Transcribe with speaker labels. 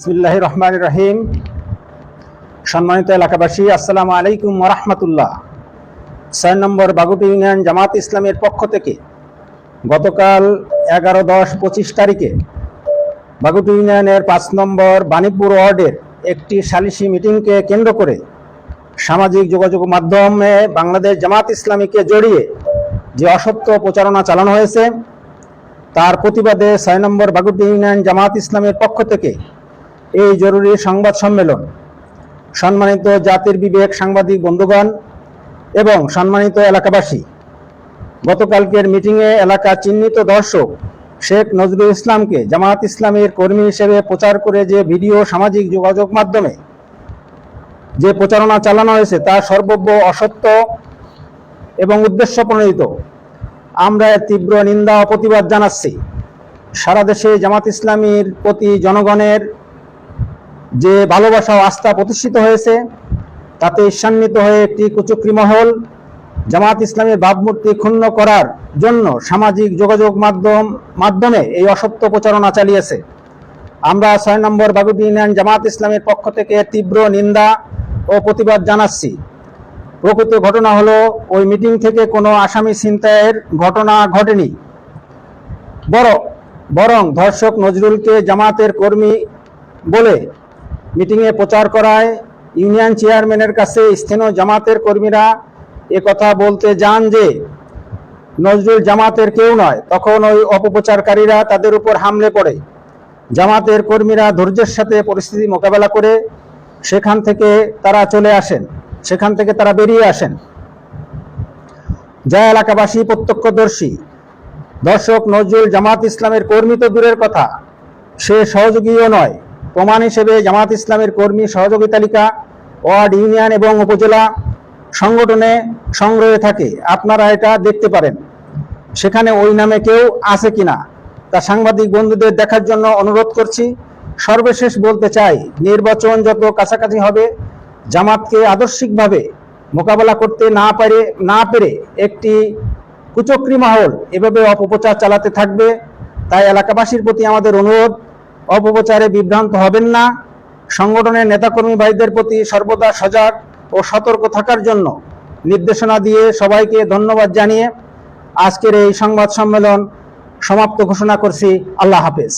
Speaker 1: বিসমিল্লাহ রহমান রহিম সম্মানিত এলাকাবাসী, আসসালামু আলাইকুম ওরহমতুল্লাহ ছয় নম্বর বাগুটি ইউনিয়ন জামাত ইসলামের পক্ষ থেকে গতকাল এগারো দশ পঁচিশ তারিখে বাগুটি ইউনিয়নের পাঁচ নম্বর বাণীপুর ওয়ার্ডের একটি সালিসি মিটিংকে কেন্দ্র করে সামাজিক যোগাযোগ মাধ্যমে বাংলাদেশ জামাত ইসলামীকে জড়িয়ে যে অসত্য প্রচারণা চালানো হয়েছে, তার প্রতিবাদে ছয় নম্বর বাগুটি ইউনিয়ন জামাত ইসলামের পক্ষ থেকে এই জরুরি সংবাদ সম্মেলন। সম্মানিত জাতির বিবেক সাংবাদিক বন্ধুগণ এবং সম্মানিত এলাকাবাসী, গতকালকের মিটিংয়ে এলাকা চিহ্নিত দর্শক শেখ নজরুল ইসলামকে জামাত ইসলামের কর্মী হিসেবে প্রচার করে যে ভিডিও সামাজিক যোগাযোগ মাধ্যমে যে প্রচারণা চালানো হয়েছে তা সর্বব্য অসত্য এবং উদ্দেশ্য প্রণোদিত আমরা এর তীব্র নিন্দা ও প্রতিবাদ জানাচ্ছি। সারা দেশে জামাত ইসলামীর প্রতি জনগণের যে ভালোবাসা ও আস্থা প্রতিষ্ঠিত হয়েছে, তাতে ঈর্ষান্বিত হয়ে একটি কুচক্রী মহল জামাত ইসলামের ভাবমূর্তি ক্ষুণ্ণ করার জন্য সামাজিক যোগাযোগ মাধ্যম, মাধ্যমে এই অসত্য প্রচারণা চালিয়েছে। আমরা ছয় নম্বর বাগুটি ইউনিয়ন জামাত ইসলামের পক্ষ থেকে তীব্র নিন্দা ও প্রতিবাদ জানাচ্ছি। প্রকৃত ঘটনা হলো, ওই মিটিং থেকে কোনো আসামি ছিনতাইয়ের ঘটনা ঘটেনি। বড় বরং ধর্ষক নজরুলকে জামাতের কর্মী বলে মিটিংয়ে প্রচার করায় ইউনিয়ন চেয়ারম্যানের কাছে স্থানীয় জামাতের কর্মীরা কথা বলতে যান যে, নজরুল জামাতের কেউ নয়, তখন ওই অপপ্রচারকারীরা তাদের উপর হামলে পড়ে। জামাতের কর্মীরা ধৈর্যের সাথে পরিস্থিতি মোকাবেলা করে সেখান থেকে তারা চলে আসেন, সেখান থেকে তারা বেরিয়ে আসেন। যা এলাকাবাসী প্রত্যক্ষদর্শী। দর্শক, নজরুল জামাত ইসলামের কর্মী তো দূরের কথা, সে সহযোগীও নয়। প্রমাণ হিসেবে জামাত ইসলামের কর্মী সহযোগী তালিকা, ওয়ার্ড, ইউনিয়ন এবং উপজেলা সংগঠনে সংগ্রহে থাকে। আপনারা এটা দেখতে পারেন। সেখানে ওই নামে কেউ আছে কিনা তা সাংবাদিক বন্ধুদের দেখার জন্য অনুরোধ করছি। সর্বশেষ বলতে চাই, নির্বাচন যত কাছাকাছি হবে, জামাতকে আদর্শিকভাবে মোকাবেলা করতে না পারে, না পেরে একটি কুচক্রী মহল এভাবে অপপ্রচার চালাতে থাকবে। তাই এলাকাবাসীর প্রতি আমাদের অনুরোধ অপপ্রচারে বিভ্রান্ত হবেন না। সংগঠনের নেতাকর্মী ভাইদের প্রতি সর্বদা সজাগ ও সতর্ক থাকার জন্য নির্দেশনা দিয়ে সবাইকে ধন্যবাদ জানিয়ে আজকের এই সংবাদ সম্মেলন সমাপ্ত ঘোষণা করছি। আল্লাহ হাফেজ।